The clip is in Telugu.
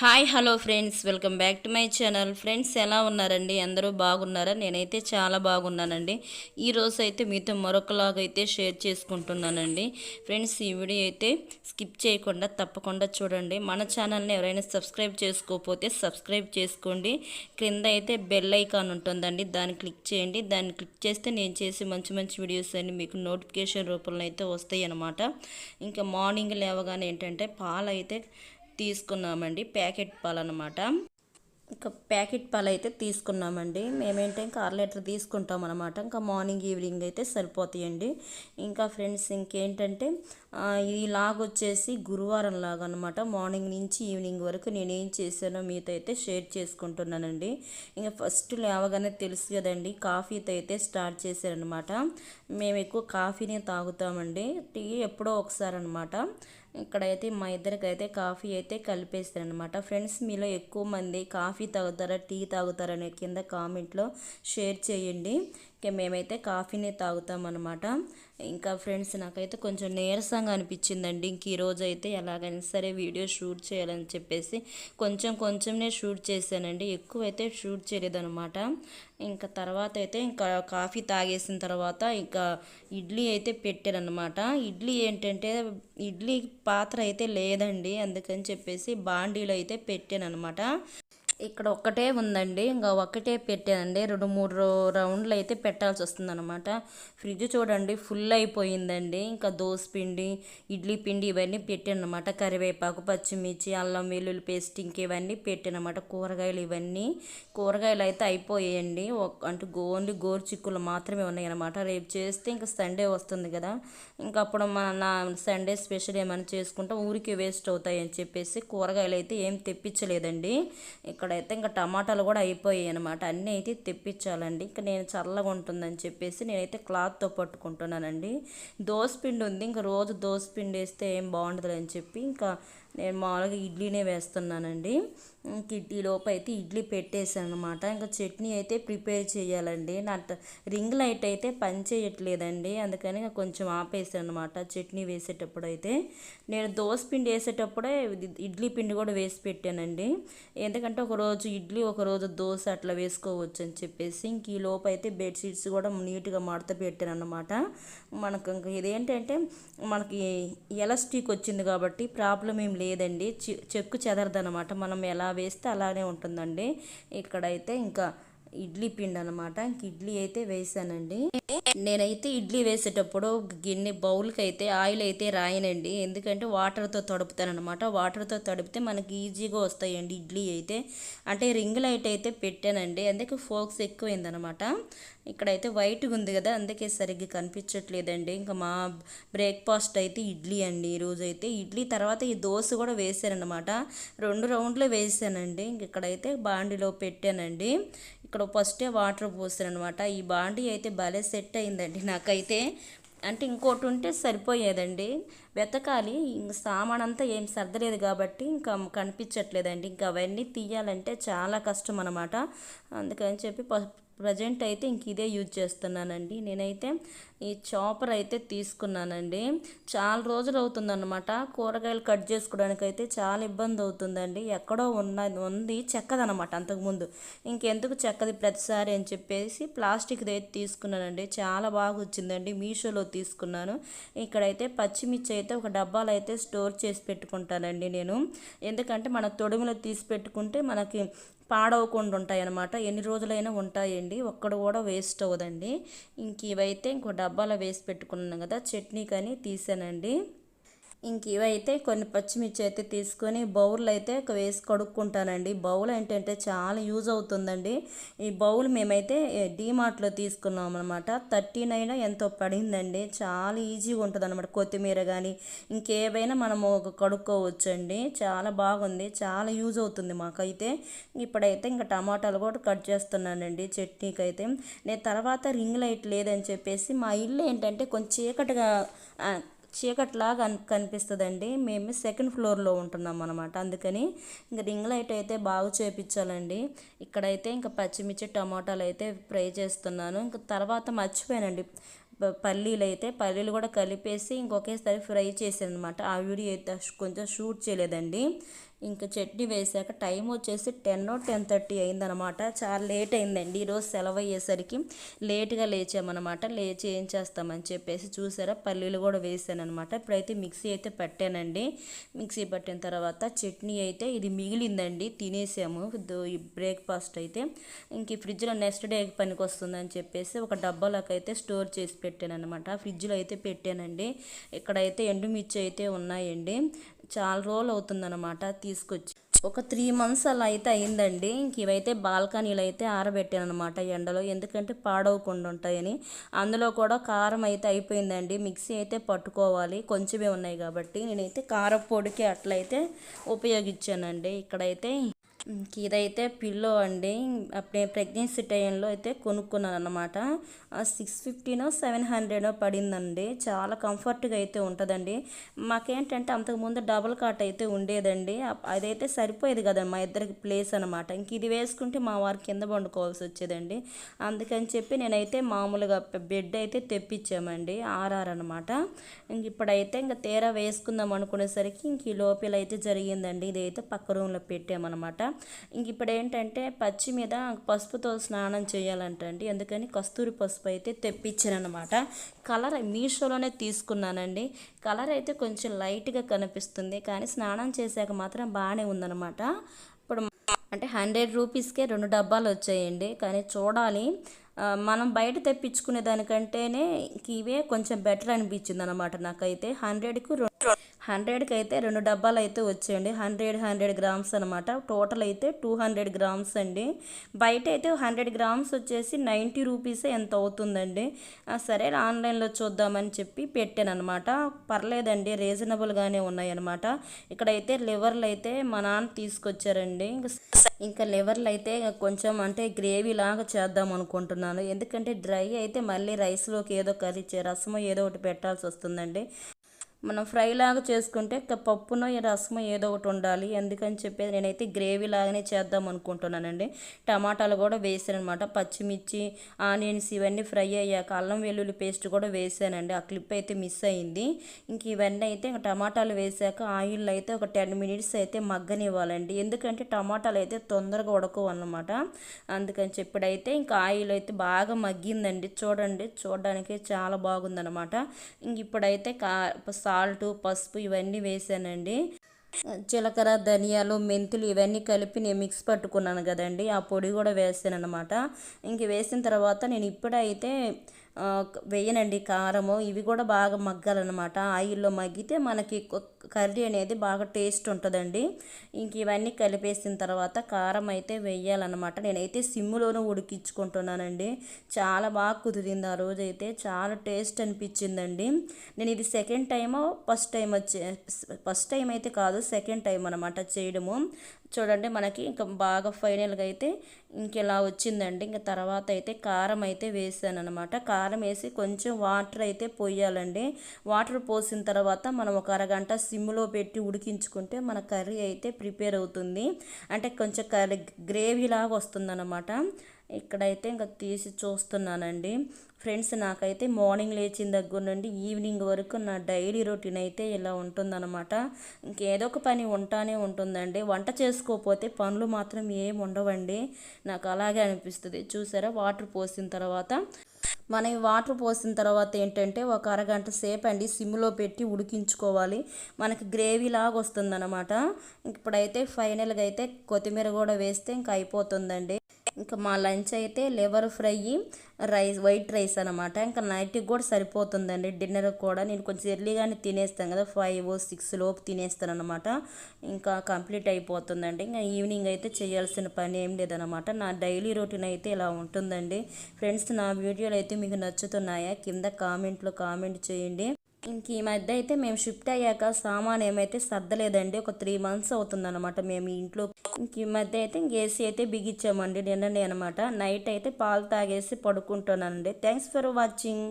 Hi hello friends. Welcome back to my channel. Friends ఎలా ఉన్నారండి? అందరూ బాగున్నారా? నేనైతే చాలా బాగున్నానండి. ఈరోజు అయితే మీతో మరొకలాగా అయితే షేర్ చేసుకుంటున్నానండి. ఫ్రెండ్స్ ఈ వీడియో అయితే స్కిప్ చేయకుండా తప్పకుండా చూడండి. మన ఛానల్ని ఎవరైనా సబ్స్క్రైబ్ చేసుకోకపోతే సబ్స్క్రైబ్ చేసుకోండి. క్రింద అయితే బెల్ ఐకాన్ ఉంటుందండి. దాన్ని క్లిక్ చేయండి. దాన్ని క్లిక్ చేస్తే నేను చేసే మంచి మంచి వీడియోస్ అన్ని మీకు నోటిఫికేషన్ రూపంలో అయితే వస్తాయి అన్నమాట ఇంకా మార్నింగ్ లేవగానే ఏంటంటే పాలు అయితే తీసుకున్నామండి. ప్యాకెట్ పాలు అనమాట ఇంకా ప్యాకెట్ పాలు అయితే తీసుకున్నామండి. మేమేంటే ఇంకా అర లీటర్ తీసుకుంటాం అనమాట ఇంకా మార్నింగ్ ఈవినింగ్ అయితే సరిపోతాయండి. ఇంకా ఫ్రెండ్స్ ఇంకేంటంటే ఆ, ఈ లాగ్ వచ్చేసి గురువారం లాగా అనమాట మార్నింగ్ నుంచి ఈవినింగ్ వరకు నేను ఏం చేశానో మీతో అయితే షేర్ చేసుకుంటున్నానండి. ఇంకా ఫస్ట్ లేవగానే తెలుసు కదండి కాఫీతో అయితే స్టార్ట్ చేశారనమాట మేము ఎక్కువ కాఫీనే తాగుతామండి. టీ ఎప్పుడో ఒకసారి అనమాట ఇక్కడైతే మా ఇద్దరికైతే కాఫీ అయితే కలిపేస్తారనమాట ఫ్రెండ్స్ మీలో ఎక్కువ మంది కాఫీ తాగుతారా టీ తాగుతారా అనే కింద కామెంట్లో షేర్ చేయండి. ఇంకా మేమైతే కాఫీనే తాగుతాం అనమాట ఇంకా ఫ్రెండ్స్ నాకైతే కొంచెం నీరసంగా అనిపించిందండి. ఇంక ఈరోజు అయితే ఎలాగైనా సరే వీడియో షూట్ చేయాలని చెప్పేసి కొంచెం కొంచెంనే షూట్ చేశానండి. ఎక్కువ అయితే షూట్ చేయలేదనమాట ఇంకా తర్వాత అయితే ఇంకా కాఫీ తాగేసిన తర్వాత ఇంకా ఇడ్లీ అయితే పెట్టారనమాట ఇడ్లీ ఏంటంటే ఇడ్లీ పాత్ర అయితే లేదండి. అందుకని చెప్పేసి బాండీలో అయితే పెట్టాను అనమాట ఇక్కడ ఒక్కటే ఉందండి. ఇంకా ఒక్కటే పెట్టానండి. రెండు మూడు రౌండ్లు అయితే పెట్టాల్సి వస్తుందన్నమాట. ఫ్రిడ్జ్ చూడండి ఫుల్ అయిపోయిందండి. ఇంకా దోశ పిండి ఇడ్లీ పిండి ఇవన్నీ పెట్టాను అనమాట కరివేపాకు పచ్చిమిర్చి అల్లం వెల్లుల్లి పేస్ట్ ఇంక ఇవన్నీ అనమాట కూరగాయలు ఇవన్నీ. కూరగాయలు అయితే అయిపోయాయండి. అంటే ఓన్లీ గోరు చిక్కులు మాత్రమే ఉన్నాయన్నమాట. రేపు చేస్తే ఇంకా సండే వస్తుంది కదా. ఇంకా అప్పుడు మన సండే స్పెషల్ ఏమైనా చేసుకుంటే ఊరికి వేస్ట్ అవుతాయని చెప్పేసి కూరగాయలు అయితే ఏం తెప్పించలేదండి. ఇక్కడ ఇక్కడైతే ఇంకా టమాటాలు కూడా అయిపోయాయి అనమాట అన్నీ అయితే తెప్పించాలండి. ఇంకా నేను చల్లగా ఉంటుందని చెప్పేసి నేనైతే క్లాత్తో పట్టుకుంటున్నానండి. దోసపిండి ఉంది. ఇంకా రోజు దోసపిండి వేస్తే ఏం బాగుంటుందని అని చెప్పి ఇంకా నేను మామూలుగా ఇడ్లీనే వేస్తున్నానండి. ఇంక లోపు అయితే ఇడ్లీ పెట్టేశాను అనమాట ఇంకా చట్నీ అయితే ప్రిపేర్ చేయాలండి. నా రింగ్ లైట్ అయితే పని చేయట్లేదండి. అందుకని కొంచెం ఆపేసాను అనమాట చట్నీ వేసేటప్పుడు అయితే. నేను దోశ పిండి వేసేటప్పుడే ఇడ్లీ పిండి కూడా వేసి పెట్టానండి. ఎందుకంటే ఒకరోజు ఇడ్లీ ఒక రోజు దోశ అట్లా వేసుకోవచ్చు అని చెప్పేసి ఇంక ఈ లోపు అయితే బెడ్షీట్స్ కూడా నీట్గా మడత పెట్టాను అనమాట మనకు ఇంక ఇదేంటంటే మనకి ఎలాస్టిక్ వచ్చింది కాబట్టి ప్రాబ్లం ఏం లేదండి. చె చెక్కు చెదరదనమాట మనం ఎలా వేస్తే అలానే ఉంటుందండి. ఇక్కడైతే ఇంకా ఇడ్లీ పిండి అనమాట ఇంక ఇడ్లీ అయితే వేసానండి. నేనైతే ఇడ్లీ వేసేటప్పుడు గిన్నె బౌల్కి అయితే ఆయిల్ అయితే రాయనండి. ఎందుకంటే వాటర్తో తడుపుతానమాట వాటర్తో తడిపితే మనకి ఈజీగా వస్తాయండి ఇడ్లీ అయితే. అంటే రింగ్ లైట్ అయితే పెట్టానండి. అందుకే ఫోక్స్ ఎక్కువైందనమాట ఇక్కడైతే వైట్గా ఉంది కదా అందుకే సరిగ్గా కనిపించట్లేదండి. ఇంకా మా బ్రేక్ఫాస్ట్ అయితే ఇడ్లీ అండి ఈరోజు అయితే ఇడ్లీ తర్వాత ఈ దోశ కూడా వేసానమాట రెండు రౌండ్లు వేసానండి. ఇంక ఇక్కడైతే బాండిలో పెట్టానండి. ఇక్కడ ఫస్టే వాటర్ పోసాను అనమాట ఈ బాండీ అయితే భలే సెట్ అయిందండి నాకైతే. అంటే ఇంకోటి ఉంటే సరిపోయేదండి. వెతకాలి ఇంక సామాన్ అంతా ఏం సర్దలేదు కాబట్టి ఇంకా కనిపించట్లేదండి. ఇంకా అవన్నీ తీయాలంటే చాలా కష్టం అనమాట అందుకని చెప్పి ప్రజెంట్ అయితే ఇంక ఇదే యూజ్ చేస్తున్నానండి. నేనైతే ఈ చాపర్ అయితే తీసుకున్నానండి. చాలా రోజులు అవుతుందన్నమాట. కూరగాయలు కట్ చేసుకోవడానికి అయితే చాలా ఇబ్బంది అవుతుందండి. ఎక్కడో ఉన్న ఉంది చెక్కదనమాట అంతకుముందు. ఇంకెందుకు చెక్కది ప్రతిసారి అని చెప్పేసి ప్లాస్టిక్ది అయితే తీసుకున్నానండి. చాలా బాగా వచ్చిందండి. మీషోలో తీసుకున్నాను. ఇక్కడైతే పచ్చిమిర్చి అయితే ఒక డబ్బాలో అయితే స్టోర్ చేసి పెట్టుకుంటానండి నేను. ఎందుకంటే మన తొడుములో తీసి పెట్టుకుంటే మనకి పాడవకుండా ఉంటాయి అన్నమాట ఎన్ని రోజులైనా ఉంటాయండి. ఒక్కడు కూడా వేస్ట్ అవ్వదండి. ఇంక ఇవైతే ఇంకో డబ్బాలో వేసి పెట్టుకున్నాను కదా చట్నీ కానీ తీసానండి. ఇంక ఇవైతే కొన్ని పచ్చిమిర్చి అయితే తీసుకొని బౌల్ అయితే ఒక వేసి కడుక్కుంటానండి. బౌల్ ఏంటంటే చాలా యూజ్ అవుతుందండి. ఈ బౌల్ మేమైతే డీమార్ట్లో తీసుకున్నాం అనమాట థర్టీ నైన్ ఎంతో పడిందండి. చాలా ఈజీగా ఉంటుంది అనమాట కొత్తిమీర కానీ ఇంకేవైనా మనము ఒక కడుక్కోవచ్చండి. చాలా బాగుంది. చాలా యూజ్ అవుతుంది మాకైతే. ఇప్పుడైతే ఇంకా టమాటాలు కూడా కట్ చేస్తున్నానండి చట్నీకి అయితే నేను తర్వాత రింగ్ లైట్ లేదని చెప్పేసి మా ఇల్లు ఏంటంటే కొంచెం చీకటిగా చీకట్లాగా కనిపిస్తుందండి. మేము సెకండ్ ఫ్లోర్లో ఉంటున్నాం అనమాట అందుకని ఇంక రింగ్ లైట్ అయితే బాగా చేపించాలండి. ఇక్కడైతే ఇంకా పచ్చిమిర్చి టమాటాలు అయితే ఫ్రై చేస్తున్నాను. ఇంకా తర్వాత మర్చిపోయానండి. పల్లీలు అయితే పల్లీలు కూడా కలిపేసి ఇంకొకేసారి ఫ్రై చేశాను అనమాట ఆ వీడియో అయితే కొంచెం షూట్ చేయలేదండి. ఇంకా చట్నీ వేసాక టైం వచ్చేసి టెన్ టెన్ థర్టీ అయిందనమాట. చాలా లేట్ అయిందండి. ఈరోజు సెలవు అయ్యేసరికి లేట్గా లేచామన్నమాట లేచి ఏం చేస్తామని చెప్పేసి చూసారా పల్లీలు కూడా వేసాను అనమాట ఇప్పుడైతే మిక్సీ అయితే పెట్టానండి. మిక్సీ పట్టిన తర్వాత చట్నీ అయితే ఇది మిగిలిందండి. తినేసాము. బ్రేక్ఫాస్ట్ అయితే. ఇంక ఈ ఫ్రిడ్జ్లో నెక్స్ట్ డే పనికి వస్తుందని చెప్పేసి ఒక డబ్బాలోకి అయితే స్టోర్ చేసి పెట్టాను అనమాట ఫ్రిడ్జ్లో అయితే పెట్టానండి. ఇక్కడైతే ఎండుమిర్చి అయితే ఉన్నాయండి. చాలా రోజులు అవుతుందన్నమాట తీసుకొచ్చి. ఒక త్రీ మంత్స్ అలా అయితే అయిందండి. ఇంక ఇవైతే బాల్కనీలు అయితే ఆరబెట్టాను అనమాట ఎండలో. ఎందుకంటే పాడవకుండా ఉంటాయని. అందులో కూడా కారం అయితే అయిపోయిందండి. మిక్సీ అయితే పట్టుకోవాలి. కొంచెమే ఉన్నాయి కాబట్టి నేనైతే కారపొడికి అట్లయితే ఉపయోగించానండి. ఇక్కడైతే ఇదైతే పిల్లో అండి. అప్పుడే ప్రెగ్నెన్సీ టైంలో అయితే కొనుక్కున్నాను అనమాట సిక్స్ ఫిఫ్టీనో సెవెన్ హండ్రెడో పడిందండి. చాలా కంఫర్ట్గా అయితే ఉంటుందండి. మాకేంటంటే అంతకుముందు డబుల్ కాట్ అయితే ఉండేదండి. అదైతే సరిపోయేది కదా మా ఇద్దరికి ప్లేస్ అనమాట ఇంక ఇది వేసుకుంటే మా వారి కింద పండుకోవాల్సి వచ్చేదండి. అందుకని చెప్పి నేనైతే మామూలుగా బెడ్ అయితే తెప్పించామండి. ఆర్ఆర్ అనమాట ఇంక ఇప్పుడైతే ఇంకా తీరా వేసుకుందాం అనుకునేసరికి ఇంక ఈ లోపల అయితే జరిగిందండి. ఇదైతే పక్క రూమ్లో పెట్టామన్నమాట. ఇంక ఇప్పుడు ఏంటంటే పచ్చి మీద పసుపుతో స్నానం చేయాలంటండి. అందుకని కస్తూరి పసుపు అయితే తెప్పించాను అనమాట కలర్ మీషోలోనే తీసుకున్నానండి. కలర్ అయితే కొంచెం లైట్గా కనిపిస్తుంది. కానీ స్నానం చేశాక మాత్రం బాగానే ఉందన్నమాట. ఇప్పుడు అంటే హండ్రెడ్ రూపీస్కే రెండు డబ్బాలు వచ్చాయండి. కానీ చూడాలి. మనం బయట తెప్పించుకునే దానికంటేనే ఇంక ఇవే కొంచెం బెటర్ అనిపించింది అనమాట నాకైతే. హండ్రెడ్కు రెండు హండ్రెడ్కి అయితే రెండు డబ్బాలు అయితే వచ్చాయండి. హండ్రెడ్ హండ్రెడ్ గ్రామ్స్ అనమాట టోటల్ అయితే టూ హండ్రెడ్ గ్రామ్స్ అండి. బయట అయితే హండ్రెడ్ గ్రామ్స్ వచ్చేసి నైంటీ రూపీసే ఎంత అవుతుందండి? సరే ఆన్లైన్లో చూద్దామని చెప్పి పెట్టాను అనమాట పర్లేదండి రీజనబుల్గానే ఉన్నాయన్నమాట. ఇక్కడైతే లివర్లు అయితే మా నాన్న తీసుకొచ్చారండి. ఇంకా లివర్లు అయితే కొంచెం అంటే గ్రేవీ లాగా చేద్దాం అనుకుంటున్నాను. ఎందుకంటే డ్రై అయితే మళ్ళీ రైస్లోకి ఏదో కర్రీ చే రసమో ఏదో ఒకటి పెట్టాల్సి వస్తుందండి మనం ఫ్రై లాగా చేసుకుంటే పప్పునో రసమో ఏదో ఒకటి ఉండాలి. అందుకని చెప్పేది నేనైతే గ్రేవీ లాగానే చేద్దాం అనుకుంటున్నానండి. టమాటాలు కూడా వేసాను అనమాట పచ్చిమిర్చి ఆనియన్స్ ఇవన్నీ ఫ్రై అయ్యాక అల్లం వెల్లుల్లి పేస్ట్ కూడా వేసానండి. ఆ క్లిప్ అయితే మిస్ అయింది. ఇంక ఇవన్నీ అయితే టమాటాలు వేసాక ఆయిల్ అయితే ఒక టెన్ మినిట్స్ అయితే మగ్గనివ్వాలండి. ఎందుకంటే టమాటాలు అయితే తొందరగా ఉడకవు అన్నమాట. అందుకని చెప్పిడైతే ఇంకా ఆయిల్ అయితే బాగా మగ్గిందండి. చూడండి చూడడానికి చాలా బాగుందన్నమాట. ఇంక ఇప్పుడైతే కా సాల్ట్ పసుపు ఇవన్నీ వేసానండి. జీలకర్ర ధనియాలు మెంతులు ఇవన్నీ కలిపి నేను మిక్స్ పట్టుకున్నాను కదండి. ఆ పొడి కూడా వేసాను అనమాట ఇంక వేసిన తర్వాత నేను ఇప్పుడైతే వేయనండి కారము. ఇవి కూడా బాగా మగ్గాలన్నమాట. ఆయిల్లో మగ్గితే మనకి కర్రీ అనేది బాగా టేస్ట్ ఉంటుందండి. ఇంక ఇవన్నీ కలిపేసిన తర్వాత కారం అయితే వేయాలన్నమాట. నేనైతే సిమ్లోనూ ఉడికించుకుంటున్నానండి. చాలా బాగా కుదిరింది ఆ రోజు అయితే చాలా టేస్ట్ అనిపించిందండి. నేను ఇది సెకండ్ టైమో ఫస్ట్ టైం వచ్చే ఫస్ట్ టైం అయితే కాదు సెకండ్ టైం అనమాట చేయడము. చూడండి మనకి ఇంకా బాగా ఫైనల్గా అయితే ఇంకెలా వచ్చిందండి. ఇంకా తర్వాత అయితే కారం అయితే వేసాను అనమాట కారం వేసి కొంచెం వాటర్ అయితే పోయాలండి. వాటర్ పోసిన తర్వాత మనం ఒక అరగంట సిమ్లో పెట్టి ఉడికించుకుంటే మన కర్రీ అయితే ప్రిపేర్ అవుతుంది. అంటే కొంచెం కర్రీ గ్రేవీ లాగా వస్తుందన్నమాట. ఇక్కడైతే ఇంకా తీసి చూస్తున్నానండి. ఫ్రెండ్స్ నాకైతే మార్నింగ్ లేచిన దగ్గర నుండి ఈవినింగ్ వరకు నా డైలీ రొటీన్ అయితే ఇలా ఉంటుందన్నమాట. ఇంకేదో ఒక పని ఉంటానే ఉంటుందండి. వంట చేసుకోకపోతే పనులు మాత్రం ఏం ఉండవండి. నాకు అలాగే అనిపిస్తుంది. చూసారా? వాటర్ పోసిన తర్వాత. మనం వాటర్ పోసిన తర్వాత ఏంటంటే ఒక అరగంట సేపు అండి సిమ్లో పెట్టి ఉడికించుకోవాలి. మనకి గ్రేవీ లాగా వస్తుందన్నమాట. ఇప్పుడైతే ఫైనల్గా అయితే కొత్తిమీర కూడా వేస్తే ఇంకా అయిపోతుందండి. ఇంకా మా లంచ్ అయితే liver fry rice white rice అనమాట ఇంకా నైట్కి కూడా సరిపోతుందండి. డిన్నర్ కూడా నేను కొంచెం ఎర్లీగానే తినేస్తాను కదా ఫైవ్ సిక్స్ లోపు తినేస్తాను అనమాట ఇంకా కంప్లీట్ అయిపోతుందండి. ఇంకా ఈవినింగ్ అయితే చేయాల్సిన పని ఏం లేదనమాట నా డైలీ రొటీన్ అయితే ఇలా ఉంటుందండి. ఫ్రెండ్స్ నా వీడియోలు అయితే మీకు నచ్చుతున్నాయా? కింద కామెంట్లో కామెంట్ చేయండి. ఇంక ఈ మధ్య అయితే మేము షిఫ్ట్ అయ్యాక సామాన్ ఏమైతే సర్దలేదండి ఒక త్రీ మంత్స్ అవుతుందన్నమాట మేము ఇంట్లో. ఇంక ఈ మధ్య అయితే ఇంక ఏసీ అయితే బిగించామండి నిన్ననే అనమాట నైట్ అయితే పాలు తాగేసి పడుకుంటానండి. Thanks for watching.